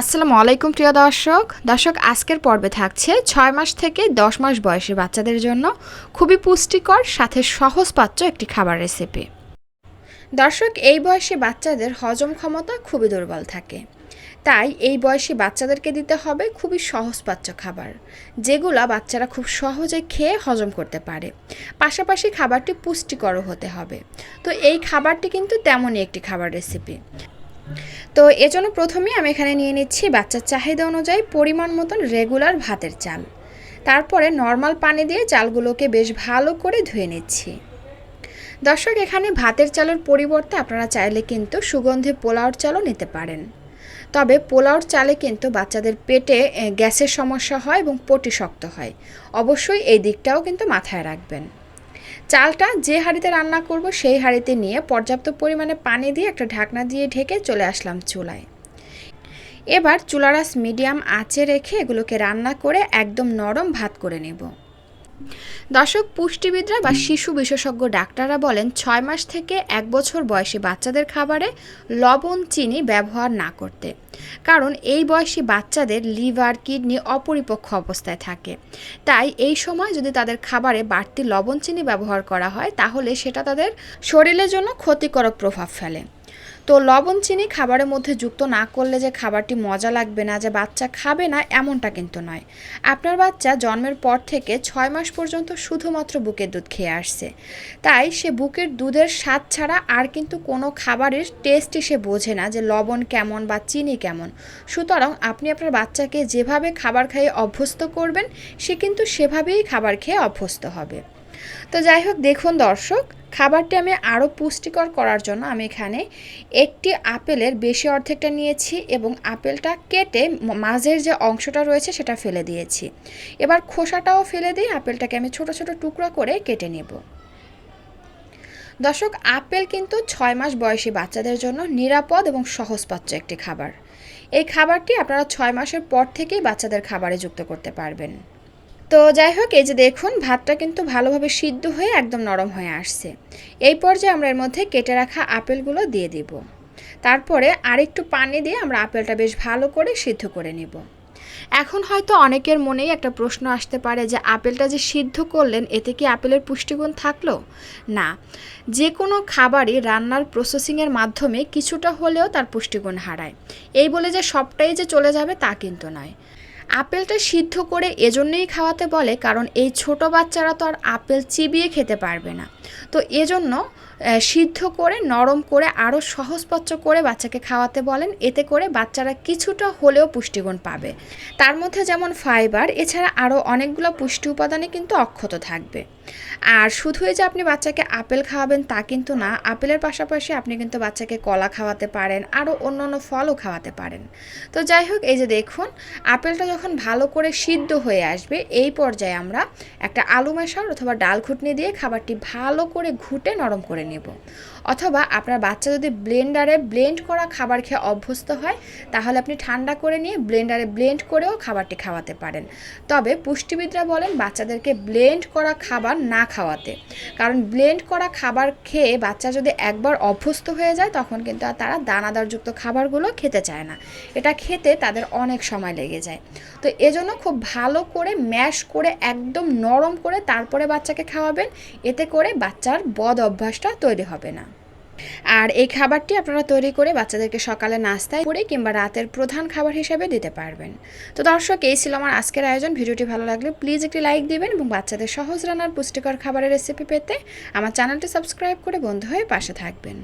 আসসালামু আলাইকুম প্রিয় দর্শক। দর্শক, আজকের পর্বে থাকছে ছয় মাস থেকে দশ মাস বয়সী বাচ্চাদের জন্য খুবই পুষ্টিকর, সাথে সহজপাচ্য একটি খাবার রেসিপি দর্শক, এই বয়সী বাচ্চাদের হজম ক্ষমতা খুবই দুর্বল থাকে। তাই এই বয়সী বাচ্চাদেরকে দিতে হবে খুবই সহজপাচ্য খাবার, যেগুলা বাচ্চারা খুব সহজে খেয়ে হজম করতে পারে। পাশাপাশি খাবারটি পুষ্টিকরও হতে হবে। তো এই খাবারটি কিন্তু তেমনই একটি খাবার রেসিপি তো এজন্য প্রথমেই আমি এখানে নিয়ে নিচ্ছি বাচ্চার চাহিদা অনুযায়ী পরিমাণ মতন রেগুলার ভাতের চাল। তারপরে নর্মাল পানি দিয়ে চালগুলোকে বেশ ভালো করে ধুয়ে নিচ্ছি। দর্শক, এখানে ভাতের চালের পরিবর্তে আপনারা চাইলে কিন্তু সুগন্ধি পোলাওর চালও নিতে পারেন। তবে পোলাওর চালে কিন্তু বাচ্চাদের পেটে গ্যাসের সমস্যা হয় এবং পটি শক্ত হয়। অবশ্যই এই দিকটাও কিন্তু মাথায় রাখবেন। চালটা যে হাঁড়িতে রান্না করব সেই হাঁড়িতে নিয়ে পর্যাপ্ত পরিমাণে পানি দিয়ে একটা ঢাকনা দিয়ে ঢেকে চলে আসলাম চুলায়। এবার চুলারাস মিডিয়াম আঁচে রেখে এগুলোকে রান্না করে একদম নরম ভাত করে নেব। দর্শক, পুষ্টিবিদরা বা শিশু বিশেষজ্ঞ ডাক্তাররা বলেন, ছয় মাস থেকে এক বছর বয়সী বাচ্চাদের খাবারে লবণ, চিনি ব্যবহার না করতে, কারণ এই বয়সী বাচ্চাদের লিভার, কিডনি অপরিপক্ষ অবস্থায় থাকে। তাই এই সময় যদি তাদের খাবারে বাড়তি লবণ, চিনি ব্যবহার করা হয়, তাহলে সেটা তাদের শরীরের জন্য ক্ষতিকারক প্রভাব ফেলে। তো লবণ, চিনি খাবারের মধ্যে যুক্ত না করলে যে খাবারটি মজা লাগবে না, যে বাচ্চা খাবে না, এমনটা কিন্তু নয়। আপনার বাচ্চা জন্মের পর থেকে ছয় মাস পর্যন্ত শুধুমাত্র বুকের দুধ খেয়ে আসছে। তাই সে বুকের দুধের স্বাদ ছাড়া আর কিন্তু কোনো খাবারের টেস্টই সে বোঝে না যে লবণ কেমন বা চিনি কেমন। সুতরাং আপনি আপনার বাচ্চাকে যেভাবে খাবার খাইয়ে অভ্যস্ত করবেন, সে কিন্তু সেভাবেই খাবার খেয়ে অভ্যস্ত হবে। তো যাই হোক, দেখুন দর্শক, খাবারটি আমি আরও পুষ্টিকর করার জন্য আমি এখানে একটি আপেলের বেশি অর্ধেকটা নিয়েছি এবং আপেলটা কেটে মাঝের যে অংশটা রয়েছে সেটা ফেলে দিয়েছি। এবার খোসাটাও ফেলে দিয়ে আপেলটাকে আমি ছোট ছোট টুকরা করে কেটে নেব। দর্শক, আপেল কিন্তু ছয় মাস বয়সী বাচ্চাদের জন্য নিরাপদ এবং সহজপাচ্য একটি খাবার। এই খাবারটি আপনারা ছয় মাসের পর থেকেই বাচ্চাদের খাবারে যুক্ত করতে পারবেন। তো যাই হোক, এই যে দেখুন, ভাতটা কিন্তু ভালোভাবে সিদ্ধ হয়ে একদম নরম হয়ে আসছে। এই পর্যায়ে আমরা এর মধ্যে কেটে রাখা আপেলগুলো দিয়ে দিব। তারপরে আরেকটু পানি দিয়ে আমরা আপেলটা বেশ ভালো করে সিদ্ধ করে নিব। এখন হয়তো অনেকের মনেই একটা প্রশ্ন আসতে পারে যে, আপেলটা যে সিদ্ধ করলেন, এতে কি আপেলের পুষ্টিগুণ থাকল? না। যে কোনো খাবারই রান্নার প্রসেসিংয়ের মাধ্যমে কিছুটা হলেও তার পুষ্টিগুণ হারায়। এই বলে যে সবটাই যে চলে যাবে তা কিন্তু নয়। আপেলটা সিদ্ধ করে এজন্যই খাওয়াতে বলে, কারণ এই ছোট বাচ্চারা তো আর আপেল চিবিয়ে খেতে পারবে না। তো এজন্য সিদ্ধ করে, নরম করে আরও সহজপাচ্য করে বাচ্চাকে খাওয়াতে বলেন। এতে করে বাচ্চারা কিছুটা হলেও পুষ্টিগুণ পাবে। তার মধ্যে যেমন ফাইবার, এছাড়া আরও অনেকগুলো পুষ্টি উপাদানে কিন্তু অক্ষত থাকবে। আর শুধুই যে আপনি বাচ্চাকে আপেল খাওয়াবেন তা কিন্তু না, আপেলের পাশাপাশি আপনি কিন্তু বাচ্চাকে কলা খাওয়াতে পারেন আরও অন্য অন্য ফলও খাওয়াতে পারেন। তো যাই হোক, এই যে দেখুন, আপেলটা যখন ভালো করে সিদ্ধ হয়ে আসবে, এই পর্যায়ে আমরা একটা আলু মেশার অথবা ডাল ঘুটনি দিয়ে খাবারটি ভালো করে ঘুটে নরম করে নেব। অথবা আপনার বাচ্চা যদি ব্লেন্ডারে ব্লেন্ড করা খাবার খেয়ে অভ্যস্ত হয়, তাহলে আপনি ঠান্ডা করে নিয়ে ব্লেন্ডারে ব্লেন্ড করেও খাবারটি খাওয়াতে পারেন। তবে পুষ্টিবিদরা বলেন বাচ্চাদেরকে ব্লেন্ড করা খাবার না খাওয়াতে। কারণ ব্লেন্ড করা খাবার খেয়ে বাচ্চা যদি একবার অভ্যস্ত হয়ে যায়, তখন কিন্তু আর তারা দানাদারযুক্ত খাবারগুলো খেতে চায় না। এটা খেতে তাদের অনেক সময় লেগে যায়। তো এজন্য খুব ভালো করে ম্যাশ করে একদম নরম করে তারপরে বাচ্চাকে খাওয়াবেন। এতে করে বাচ্চার বদ অভ্যাসটা তৈরি হবে না। আর এই খাবারটি আপনারা তৈরি করে বাচ্চাদেরকে সকালে নাস্তায় করে কিংবা রাতের প্রধান খাবার হিসেবে দিতে পারবেন। তো দর্শক, এই ছিল আমার আজকের আয়োজন। ভিডিওটি ভালো লাগলে প্লিজ একটি লাইক দিবেন এবং বাচ্চাদের সহজ রান্নার পুষ্টিকর খাবারের রেসিপি পেতে আমার চ্যানেলটি সাবস্ক্রাইব করে বন্ধু হয়ে পাশে থাকবেন।